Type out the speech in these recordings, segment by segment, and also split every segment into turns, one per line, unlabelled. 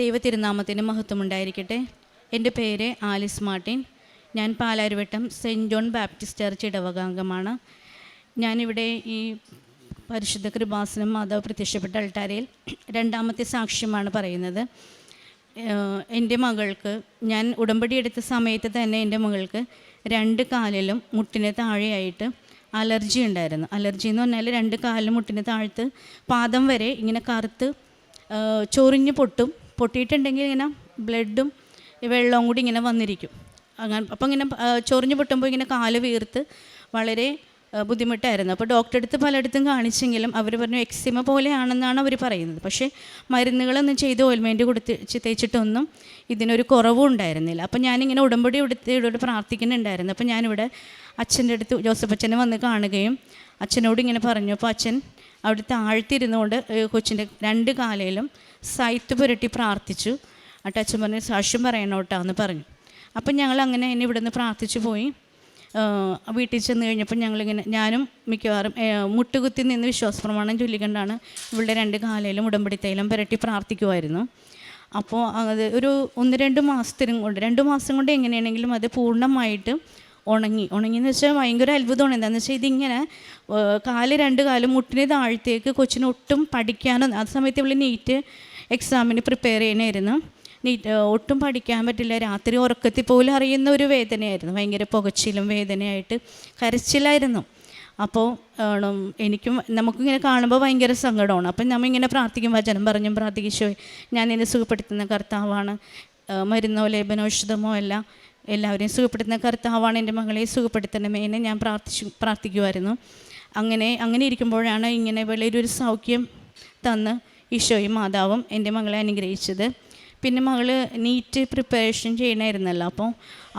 ദൈവ തിരുനാമത്തിന് മഹത്വമുണ്ടായിരിക്കട്ടെ. എന്റെ പേര് ആലിസ് മാർട്ടിൻ. ഞാൻ Palarivattom Saint John Baptist church ഇടവകാംഗമാണ്. ഞാനിവിടെ ഈ പരിശുദ്ധ കൃപാസനം മാതാവ് പ്രത്യക്ഷപ്പെട്ട അൾട്ടാരയിൽ രണ്ടാമത്തെ സാക്ഷ്യമാണ് പറയുന്നത്. എന്റെ മകൾക്ക് ഞാൻ ഉടമ്പടി എടുത്ത സമയത്ത് തന്നെ എന്റെ മകൾക്ക് രണ്ട് കാലിലും മുട്ടിന് താഴെയായിട്ട് അലർജി ഉണ്ടായിരുന്നു. അലർജി എന്ന് പറഞ്ഞാൽ രണ്ട് കാലിലും മുട്ടിന് താഴ്ത്ത് പാദം വരെ ഇങ്ങനെ കറുത്ത് ചൊറിഞ്ഞ് പൊട്ടും. പൊട്ടിയിട്ടുണ്ടെങ്കിൽ ഇങ്ങനെ ബ്ലഡും വെള്ളവും കൂടി ഇങ്ങനെ വന്നിരിക്കും. അങ്ങനെ അപ്പം ഇങ്ങനെ ചൊറിഞ്ഞു പൊട്ടുമ്പോൾ ഇങ്ങനെ കാൽ വീർത്ത് വളരെ ബുദ്ധിമുട്ടായിരുന്നു. അപ്പോൾ ഡോക്ടറെ അടുത്ത് പലയിടത്തും കാണിച്ചെങ്കിലും അവർ പറഞ്ഞു എക്സിമ പോലെയാണെന്നാണ് അവർ പറയുന്നത്. പക്ഷേ മരുന്നുകളൊന്നും ചെയ്ത് ഓയിൽമെന്റ് കൊടുത്ത് തേച്ചിട്ടൊന്നും ഇതിനൊരു കുറവും ഉണ്ടായിരുന്നില്ല. അപ്പം ഞാനിങ്ങനെ ഉടമ്പടി എടുത്ത് ഇവിടെ പ്രാർത്ഥിക്കുന്നുണ്ടായിരുന്നു. അപ്പം ഞാനിവിടെ അച്ഛന്റെ അടുത്ത് ജോസഫ് അച്ഛനെ വന്ന് കാണുകയും അച്ഛനോട് ഇങ്ങനെ പറഞ്ഞു അപ്പോൾ അച്ഛൻ അവിടെ താഴ്ത്തിരുന്നുകൊണ്ട് ഏഹ് കൊച്ചിന്റെ രണ്ട് കാലയിലും സൈത്ത് പുരട്ടി പ്രാർത്ഥിച്ചു. എന്നിട്ട് അച്ഛൻ പറഞ്ഞു സാക്ഷ്യം പറയണം എന്ന് പറഞ്ഞു. അപ്പം ഞങ്ങൾ അങ്ങനെ എന്നെ ഇവിടെ നിന്ന് പ്രാർത്ഥിച്ചു പോയി. വീട്ടിൽ ചെന്ന് കഴിഞ്ഞപ്പോൾ ഞങ്ങളിങ്ങനെ ഞാനും മിക്കവാറും മുട്ടുകുത്തി നിന്ന് വിശ്വാസപ്രമാണം ചൊല്ലിക്കൊണ്ടാണ് ഇവളുടെ രണ്ട് കാലയിലും ഉടമ്പടി തൈലം പുരട്ടി പ്രാർത്ഥിക്കുമായിരുന്നു അപ്പോൾ അത് ഒരു ഒന്ന് രണ്ട് മാസത്തിനും കൊണ്ട് രണ്ട് മാസം കൊണ്ട് എങ്ങനെയാണെങ്കിലും അത് പൂർണമായിട്ട് ഉണങ്ങി. ഉണങ്ങിയെന്ന് വെച്ചാൽ ഭയങ്കര അത്ഭുതമാണ്. എന്താണെന്ന് വെച്ചാൽ ഇതിങ്ങനെ കാൽ രണ്ട് കാലും മുട്ടിന് താഴത്തേക്ക് കൊച്ചിന് ഒട്ടും ആ സമയത്ത് ഇവൾ നീറ്റ് എക്സാമിന് പ്രിപ്പയർ ചെയ്യണമായിരുന്നു നീറ്റ് ഒട്ടും പഠിക്കാൻ പറ്റില്ല. രാത്രി ഉറക്കത്തിൽ പോലും അറിയുന്ന ഒരു വേദനയായിരുന്നു. ഭയങ്കര പുകച്ചിലും വേദനയായിട്ട് കരച്ചിലായിരുന്നു. അപ്പോൾ എനിക്കും നമുക്കിങ്ങനെ കാണുമ്പോൾ ഭയങ്കര സങ്കടമാണ്. അപ്പം നമ്മൾ ഇങ്ങനെ പ്രാർത്ഥിക്കും വചനം പറഞ്ഞും പ്രാർത്ഥിക്കും ഞാൻ എന്നെ സുഖപ്പെടുത്തുന്ന കർത്താവാണ്. മരുന്നോ ലേപനോ ഔഷധമോ അല്ല. എല്ലാവരെയും സുഖപ്പെടുത്തുന്ന കർത്താവാണ്. എന്റെ മകളെ സുഖപ്പെടുത്തണമേ എന്നെ ഞാൻ പ്രാർത്ഥിച്ചു പ്രാർത്ഥിക്കുമായിരുന്നു അങ്ങനെ അങ്ങനെ ഇരിക്കുമ്പോഴാണ് ഇങ്ങനെ വലിയൊരു സൗഖ്യം തന്ന് ഈശോയും മാതാവും എന്റെ മകളെ അനുഗ്രഹിച്ചത്. പിന്നെ മകൾ നീറ്റ് പ്രിപ്പറേഷൻ ചെയ്യണമായിരുന്നല്ലോ അപ്പോൾ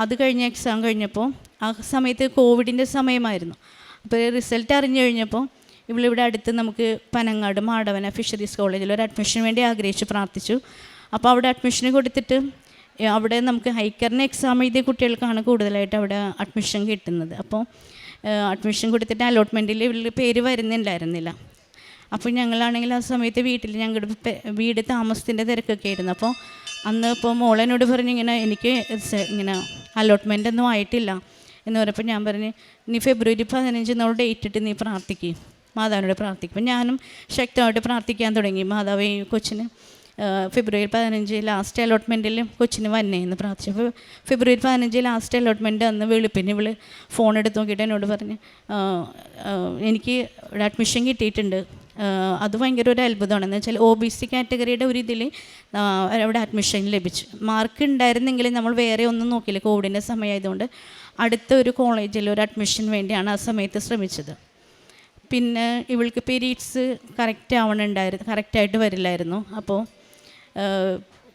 അത് കഴിഞ്ഞ എക്സാം കഴിഞ്ഞപ്പോൾ ആ സമയത്ത് കോവിഡിന്റെ സമയമായിരുന്നു. അപ്പോൾ റിസൾട്ട് അറിഞ്ഞു കഴിഞ്ഞപ്പോൾ ഇവളിവിടെ അടുത്ത് നമുക്ക് പനങ്ങാട് മാടവന ഫിഷറീസ് കോളേജിൽ ഒരു അഡ്മിഷന് വേണ്ടി ആഗ്രഹിച്ച് പ്രാർത്ഥിച്ചു. അപ്പോൾ അവിടെ അഡ്മിഷൻ കൊടുത്തിട്ട് അവിടെ നമുക്ക് ഹൈക്കറിന് എക്സാം എഴുതിയ കുട്ടികൾക്കാണ് കൂടുതലായിട്ട് അവിടെ അഡ്മിഷൻ കിട്ടുന്നത്. അപ്പോൾ അഡ്മിഷൻ കൊടുത്തിട്ട് അലോട്ട്മെന്റിൽ ഇവളുടെ പേര് വരുന്നുണ്ടായിരുന്നില്ല. അപ്പോൾ ഞങ്ങളാണെങ്കിൽ ആ സമയത്ത് വീട്ടിൽ ഞങ്ങളുടെ വീട് താമസത്തിന്റെ തിരക്കൊക്കെ ആയിരുന്നു. അപ്പോൾ അന്ന് ഇപ്പോൾ മോളെന്നോട് പറഞ്ഞു ഇങ്ങനെ എനിക്ക് ഇങ്ങനെ അലോട്ട്മെന്റ് ഒന്നും ആയിട്ടില്ല. എന്ന് പറഞ്ഞപ്പോൾ ഞാൻ പറഞ്ഞു നീ ഫെബ്രുവരി പതിനഞ്ച് നമ്മൾ ഡേറ്റ് ഇട്ട് നീ പ്രാർത്ഥിക്കും. മാതാവിനോട് പ്രാർത്ഥിക്കും. ഞാനും ശക്തമായിട്ട് പ്രാർത്ഥിക്കാൻ തുടങ്ങി. മാതാവ് കൊച്ചിന് ഫെബ്രുവരി പതിനഞ്ച് ലാസ്റ്റ് അലോട്ട്മെന്റിൽ കൊച്ചിന് വന്നേന്ന് പ്രാർത്ഥിച്ചു. അപ്പോൾ ഫെബ്രുവരി പതിനഞ്ച് ലാസ്റ്റ് അലോട്ട്മെന്റ് അന്ന് വെളുപ്പിന് ഇവൾ ഫോൺ എടുത്ത് നോക്കിയിട്ട് എന്നോട് പറഞ്ഞ് എനിക്ക് അഡ്മിഷൻ കിട്ടിയിട്ടുണ്ട്. അത് ഭയങ്കര ഒരു അത്ഭുതമാണ്. എന്ന് വെച്ചാൽ ഒ ബി സി കാറ്റഗറിയുടെ ഒരു ഇതിൽ അവിടെ അഡ്മിഷൻ ലഭിച്ചു. മാർക്ക് ഉണ്ടായിരുന്നെങ്കിൽ നമ്മൾ വേറെ ഒന്നും നോക്കില്ല കോവിഡിന്റെ സമയമായതുകൊണ്ട് അടുത്ത ഒരു കോളേജിൽ ഒരു അഡ്മിഷൻ വേണ്ടിയാണ് ആ സമയത്ത് ശ്രമിച്ചത്. പിന്നെ ഇവൾക്ക് പീരീഡ്സ് കറക്റ്റ് ആവണുണ്ടായിരുന്നു കറക്റ്റായിട്ട് വരില്ലായിരുന്നു. അപ്പോൾ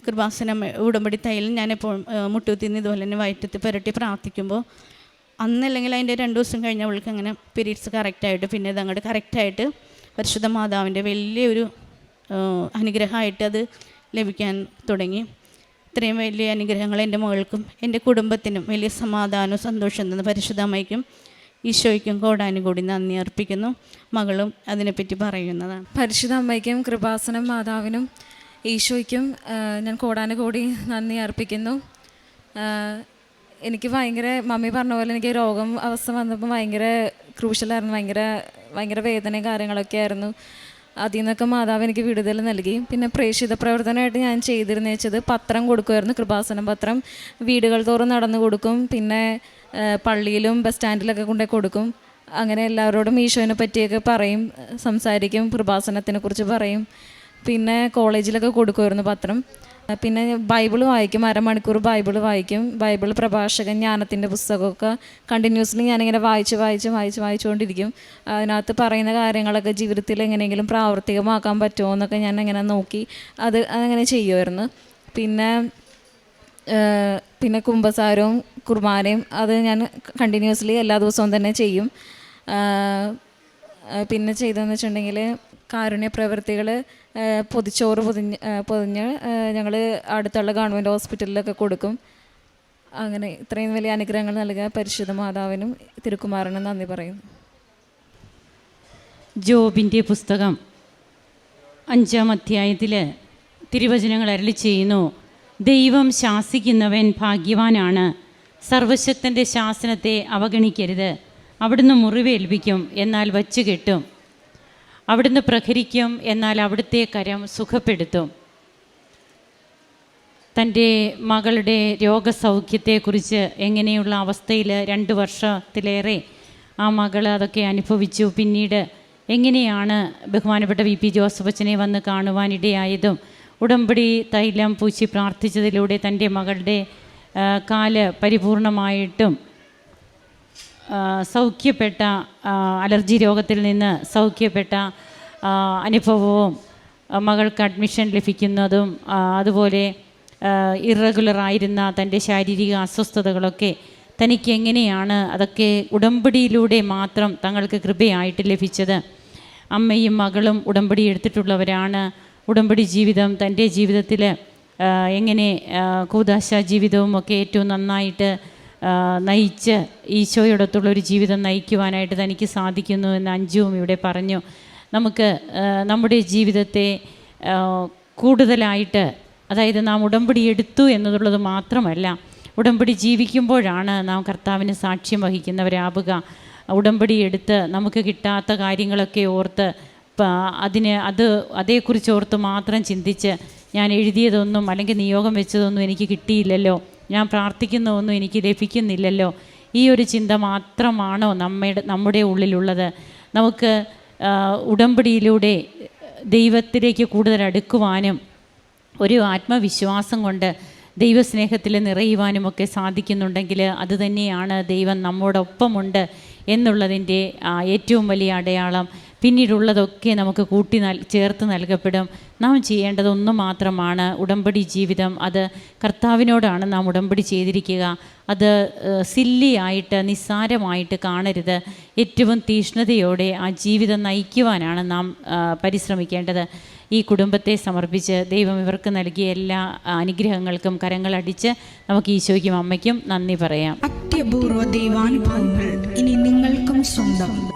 കൃപാസനം ഉടമ്പടി തൈലും ഞാനിപ്പോൾ മുട്ടുകുത്തിന്ന് ഇതുപോലെ തന്നെ വയറ്റത്ത് പുരട്ടി പ്രാർത്ഥിക്കുമ്പോൾ അന്നല്ലെങ്കിൽ അതിന്റെ രണ്ട് ദിവസം കഴിഞ്ഞ് അവൾക്ക് അങ്ങനെ പീരീഡ്സ് കറക്റ്റായിട്ട് പിന്നെ ഇത് അങ്ങോട്ട് കറക്റ്റായിട്ട് പരിശുദ്ധ മാതാവിന്റെ വലിയൊരു അനുഗ്രഹമായിട്ട് അത് ലഭിക്കാൻ തുടങ്ങി. ഇത്രയും വലിയ അനുഗ്രഹങ്ങൾ എന്റെ മകൾക്കും എന്റെ കുടുംബത്തിനും വലിയ സമാധാനവും സന്തോഷം തന്ന പരിശുദ്ധ ഈശോയ്ക്കും കോടാനുകൂടി നന്ദി അർപ്പിക്കുന്നു. മകളും അതിനെപ്പറ്റി പറയുന്നതാണ്.
പരിശുദ്ധ അമ്മയ്ക്കും കൃപാസനം മാതാവിനും ഈശോയ്ക്കും ഞാൻ ഞാൻ കോടാനുകോടി നന്ദി അർപ്പിക്കുന്നു. എനിക്ക് ഭയങ്കര മമ്മി പറഞ്ഞ പോലെ എനിക്ക് രോഗം അവസ്ഥ വന്നപ്പോൾ ഭയങ്കര ക്രൂഷ്യലായിരുന്നു ഭയങ്കര ഭയങ്കര വേദനയും കാര്യങ്ങളൊക്കെ ആയിരുന്നു. അതിൽ നിന്നൊക്കെ മാതാവ് എനിക്ക് വിടുതൽ നൽകി. പിന്നെ പ്രേക്ഷിത പ്രവർത്തനമായിട്ട് ഞാൻ ചെയ്തിരുന്ന വെച്ചത് പത്രം കൊടുക്കുമായിരുന്നു കൃപാസനം പത്രം. വീടുകൾ തോറും നടന്നു കൊടുക്കും. പിന്നെ പള്ളിയിലും ബസ് സ്റ്റാൻഡിലൊക്കെ കൊണ്ടേ കൊടുക്കും. അങ്ങനെ എല്ലാവരോടും ഈശോനെ പറ്റിയൊക്കെ പറയും സംസാരിക്കും കൃപാസനത്തിനെ കുറിച്ച് പറയും. പിന്നെ കോളേജിലൊക്കെ കൊടുക്കുമായിരുന്നു പത്രം. പിന്നെ ബൈബിൾ വായിക്കും അരമണിക്കൂർ ബൈബിൾ വായിക്കും. ബൈബിൾ പ്രഭാഷകൻ ജ്ഞാനത്തിന്റെ പുസ്തകമൊക്കെ കണ്ടിന്യൂസ്ലി ഞാനിങ്ങനെ വായിച്ച് വായിച്ച് വായിച്ച് വായിച്ചുകൊണ്ടിരിക്കും. അതിനകത്ത് പറയുന്ന കാര്യങ്ങളൊക്കെ ജീവിതത്തിൽ എങ്ങനെയെങ്കിലും പ്രാവർത്തികമാക്കാൻ പറ്റുമോ എന്നൊക്കെ ഞാൻ അങ്ങനെ നോക്കി അത് അങ്ങനെ ചെയ്യുമായിരുന്നു. പിന്നെ പിന്നെ കുംഭസാരവും കുർബാനയും അത് ഞാൻ കണ്ടിന്യൂസ്ലി എല്ലാ ദിവസവും തന്നെ ചെയ്യും. പിന്നെ ചെയ്തതെന്ന് വെച്ചിട്ടുണ്ടെങ്കിൽ കാരുണ്യ പ്രവൃത്തികൾ പൊതിച്ചോറ് പൊതിഞ്ഞ് പൊതിഞ്ഞ് ഞങ്ങൾ അടുത്തുള്ള ഗവൺമെന്റ് ഹോസ്പിറ്റലിലൊക്കെ കൊടുക്കും. അങ്ങനെ ഇത്രയും വലിയ അനുഗ്രഹങ്ങൾ നൽകുക പരിശുദ്ധ മാതാവിനും തിരുക്കുമാറിനും നന്ദി പറയുന്നു.
ജോബിന്റെ പുസ്തകം അഞ്ചാം അധ്യായത്തിൽ തിരുവചനങ്ങൾ അരളി ചെയ്യുന്നു. ദൈവം ശാസിക്കുന്നവൻ ഭാഗ്യവാനാണ്. സർവശക്തന്റെ ശാസനത്തെ അവഗണിക്കരുത്. അവിടുന്ന് മുറിവേൽപ്പിക്കും. എന്നാൽ വച്ചു കെട്ടും അവിടുന്ന് പ്രഹരിക്കും എന്നാൽ അവിടുത്തെ കരം സുഖപ്പെടുത്തും. തന്റെ മകളുടെ രോഗസൗഖ്യത്തെക്കുറിച്ച് എങ്ങനെയുള്ള അവസ്ഥയിൽ രണ്ട് വർഷത്തിലേറെ ആ മകൾ അതൊക്കെ അനുഭവിച്ചു. പിന്നീട് എങ്ങനെയാണ് ബഹുമാനപ്പെട്ട വി പി ജോസഫ് അച്ഛനെ വന്ന് കാണുവാനിടയായതും ഉടമ്പടി തൈലം പൂശി പ്രാർത്ഥിച്ചതിലൂടെ തന്റെ മകളുടെ കാൽ പരിപൂർണമായിട്ടും സൗഖ്യപ്പെട്ട അലർജി രോഗത്തിൽ നിന്ന് സൗഖ്യപ്പെട്ട അനുഭവവും മകൾക്ക് അഡ്മിഷൻ ലഭിക്കുന്നതും അതുപോലെ ഇറഗുലറായിരുന്ന തന്റെ ശാരീരിക അസ്വസ്ഥതകളൊക്കെ തനിക്ക് എങ്ങനെയാണ് അതൊക്കെ ഉടമ്പടിയിലൂടെ മാത്രം തങ്ങൾക്ക് കൃപയായിട്ട് ലഭിച്ചത്? അമ്മയും മകളും ഉടമ്പടി എടുത്തിട്ടുള്ളവരാണ്. ഉടമ്പടി ജീവിതം തന്റെ ജീവിതത്തിൽ എങ്ങനെ കൂതാശ ജീവിതവും ഒക്കെ ഏറ്റവും നന്നായിട്ട് നയിച്ച് ഈശോയോടൊത്തുള്ള ഒരു ജീവിതം നയിക്കുവാനായിട്ട് തനിക്ക് സാധിക്കുന്നു എന്ന് അഞ്ചുവും ഇവിടെ പറഞ്ഞു. നമുക്ക് നമ്മുടെ ജീവിതത്തെ കൂടുതലായിട്ട് അതായത് നാം ഉടമ്പടി എടുത്തു എന്നതുള്ളത് മാത്രമല്ല ഉടമ്പടി ജീവിക്കുമ്പോഴാണ് നാം കർത്താവിന് സാക്ഷ്യം വഹിക്കുന്നവരാവുക. ഉടമ്പടി എടുത്ത് നമുക്ക് കിട്ടാത്ത കാര്യങ്ങളൊക്കെ ഓർത്ത് അതിന് അത് അതേക്കുറിച്ച് ഓർത്ത് മാത്രം ചിന്തിച്ച് ഞാൻ എഴുതിയതൊന്നും അല്ലെങ്കിൽ നിയോഗം വെച്ചതൊന്നും എനിക്ക് കിട്ടിയില്ലല്ലോ. ഞാൻ പ്രാർത്ഥിക്കുന്ന ഒന്നും എനിക്ക് ലഭിക്കുന്നില്ലല്ലോ. ഈ ഒരു ചിന്ത മാത്രമാണോ നമ്മുടെ നമ്മുടെ ഉള്ളിലുള്ളത്? നമുക്ക് ഉടമ്പടിയിലൂടെ ദൈവത്തിലേക്ക് കൂടുതൽ അടുക്കുവാനും ഒരു ആത്മവിശ്വാസം കൊണ്ട് ദൈവസ്നേഹത്തിൽ നിറയുവാനുമൊക്കെ സാധിക്കുന്നുണ്ടെങ്കിൽ അത് തന്നെയാണ് ദൈവം നമ്മോടൊപ്പമുണ്ട് എന്നുള്ളതിന്റെ ഏറ്റവും വലിയ അടയാളം. പിന്നീടുള്ളതൊക്കെ നമുക്ക് കൂട്ടി നൽ ചേർത്ത് നൽകപ്പെടും. നാം ചെയ്യേണ്ടത് ഒന്ന് മാത്രമാണ് ഉടമ്പടി ജീവിതം. അത് കർത്താവിനോടാണ് നാം ഉടമ്പടി ചെയ്തിരിക്കുക. അത് സില്ലിയായിട്ട് നിസ്സാരമായിട്ട് കാണരുത്. ഏറ്റവും തീഷ്ണതയോടെ ആ ജീവിതം നയിക്കുവാനാണ് നാം പരിശ്രമിക്കേണ്ടത്. ഈ കുടുംബത്തെ സമർപ്പിച്ച് ദൈവം ഇവർക്ക് നൽകിയ എല്ലാ അനുഗ്രഹങ്ങൾക്കും കരങ്ങളടിച്ച് നമുക്ക് ഈശോയ്ക്കും അമ്മയ്ക്കും നന്ദി പറയാം.
അത്യപൂർവ ദൈവാനുഭവങ്ങൾ ഇനി നിങ്ങൾക്കും സ്വന്തം.